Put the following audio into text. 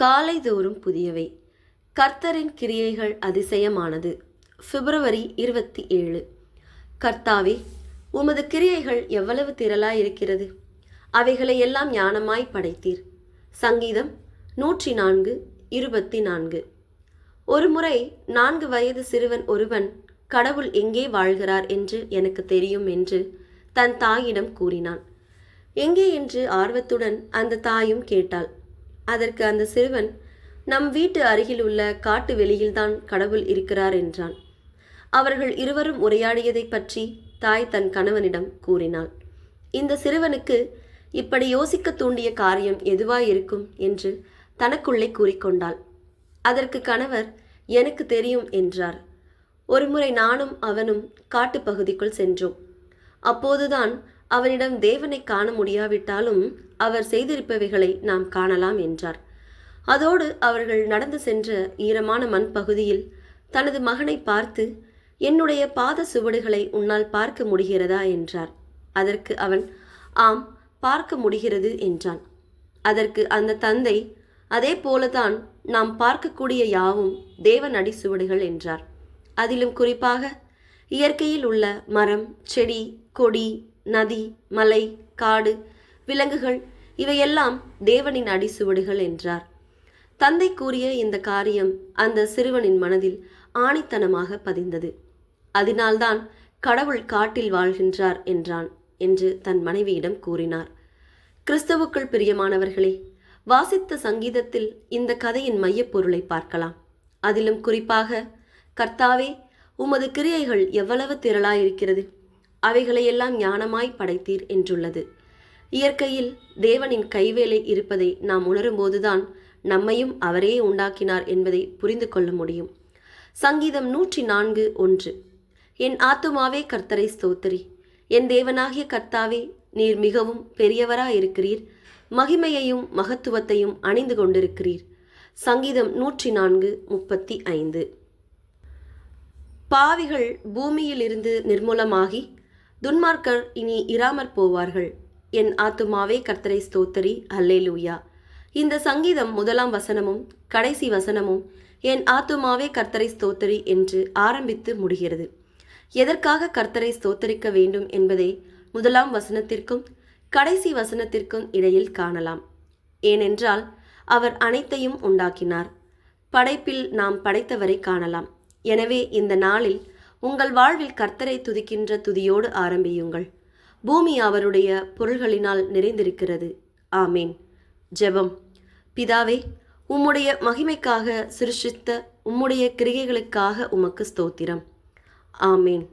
காலைதோறும் புதியவை. கர்த்தரின் கிரியைகள் அதிசயமானது. பிப்ரவரி இருபத்தி ஏழு. கர்த்தாவே உமது கிரியைகள் எவ்வளவு திரளாயிருக்கிறது. அவைகளை எல்லாம் ஞானமாய் படைத்தீர். சங்கீதம் நூற்றி நான்கு இருபத்தி நான்கு ஒருமுறை நான்கு வயது சிறுவன் ஒருவன் கடவுள் எங்கே வாழ்கிறார் என்று எனக்கு தெரியும் என்று தன் தாயிடம் கூறினான். எங்கே? என்று ஆர்வத்துடன் அந்த தாயும் கேட்டாள். அதற்கு அந்த சிறுவன் நம் வீட்டு அருகில் உள்ள காட்டு வெளியில்தான் கடவுள் இருக்கிறார் என்றான். அவர்கள் இருவரும் உரையாடியதைப் பற்றி தாய் தன் கணவனிடம் கூறினாள். இந்த சிறுவனுக்கு இப்படி யோசிக்க தூண்டிய காரியம் எதுவாயிருக்கும்? என்று தனக்குள்ளே கூறிக்கொண்டாள் அதற்கு கணவர் எனக்கு தெரியும் என்றார். ஒருமுறை நானும் அவனும் காட்டுப் பகுதிக்குள் சென்றோம். அப்போதுதான் அவனிடம் தேவனை காண முடியாவிட்டாலும் அவர் செய்திருப்பவைகளை நாம் காணலாம் என்றார். அதோடு அவர்கள் நடந்து சென்ற ஈரமான மண் பகுதியில் தனது மகனை பார்த்து என்னுடைய பாத சுவடுகளை உன்னால் பார்க்க முடிகிறதா? என்றார். அதற்கு அவன் ஆம் பார்க்க முடிகிறது என்றான். அதற்கு அந்த தந்தை அதே போலதான் நாம் பார்க்கக்கூடிய யாவும் தேவன் அடி சுவடுகள் என்றார். அதிலும் குறிப்பாக இயற்கையில் உள்ள மரம் செடி கொடி நதி மலை காடு விலங்குகள் இவையெல்லாம் தேவனின் அடிசுவடுகள் என்றார். தந்தை கூறிய இந்த காரியம் அந்த சிறுவனின் மனதில் ஆணித்தனமாக பதிந்தது. அதனால்தான் கடவுள் காட்டில் வாழ்கின்றார் என்றான் என்று தன் மனைவியிடம் கூறினார். கிறிஸ்தவுக்குள் பிரியமானவர்களே வாசித்த சங்கீதத்தில் இந்த கதையின் மையப்பொருளை பார்க்கலாம். அதிலும் குறிப்பாக கர்த்தாவே உமது கிரியைகள் எவ்வளவு திரளாயிருக்கிறது. அவைகளையெல்லாம் ஞானமாய் படைத்தீர் என்றுள்ளது. இயற்கையில் தேவனின் கைவேலை இருப்பதை நாம் உணரும்போதுதான் நம்மையும் அவரே உண்டாக்கினார் என்பதை புரிந்து கொள்ள முடியும். சங்கீதம் நூற்றி நான்கு ஒன்று. என் ஆத்துமாவே கர்த்தரை ஸ்தோத்திரி. என் தேவனாகிய கர்த்தாவே நீர் மிகவும் பெரியவராயிருக்கிறீர். மகிமையையும் மகத்துவத்தையும் அணிந்து கொண்டிருக்கிறீர். சங்கீதம் நூற்றி நான்கு முப்பத்தி ஐந்து. பாவிகள் பூமியிலிருந்து நிர்மூலமாகி துன்மார்க்கர் இனி இராமற் போவார்கள். என் ஆத்துமாவே கர்த்தரை ஸ்தோத்தரி. அல்லேலூயா. இந்த சங்கீதம் முதலாம் வசனமும் கடைசி வசனமும் என் ஆத்துமாவே கர்த்தரை ஸ்தோத்தரி என்று ஆரம்பித்து முடிகிறது. எதற்காக கர்த்தரை ஸ்தோத்தரிக்க வேண்டும் என்பதை முதலாம் வசனத்திற்கும் கடைசி வசனத்திற்கும் இடையில் காணலாம். ஏனென்றால் அவர் அனைத்தையும் உண்டாக்கினார். படைப்பில் நாம் படைத்தவரை காணலாம். எனவே இந்த நாளில் உங்கள் வாழ்வில் கர்த்தரை துதிக்கின்ற துதியோடு ஆரம்பியுங்கள். பூமி அவருடைய பொருள்களினால் நிறைந்திருக்கிறது. ஆமேன். ஜெபம். பிதாவே உம்முடைய மகிமைக்காக சிருஷித்த உம்முடைய கிரிகைகளுக்காக உமக்கு ஸ்தோத்திரம். ஆமேன்.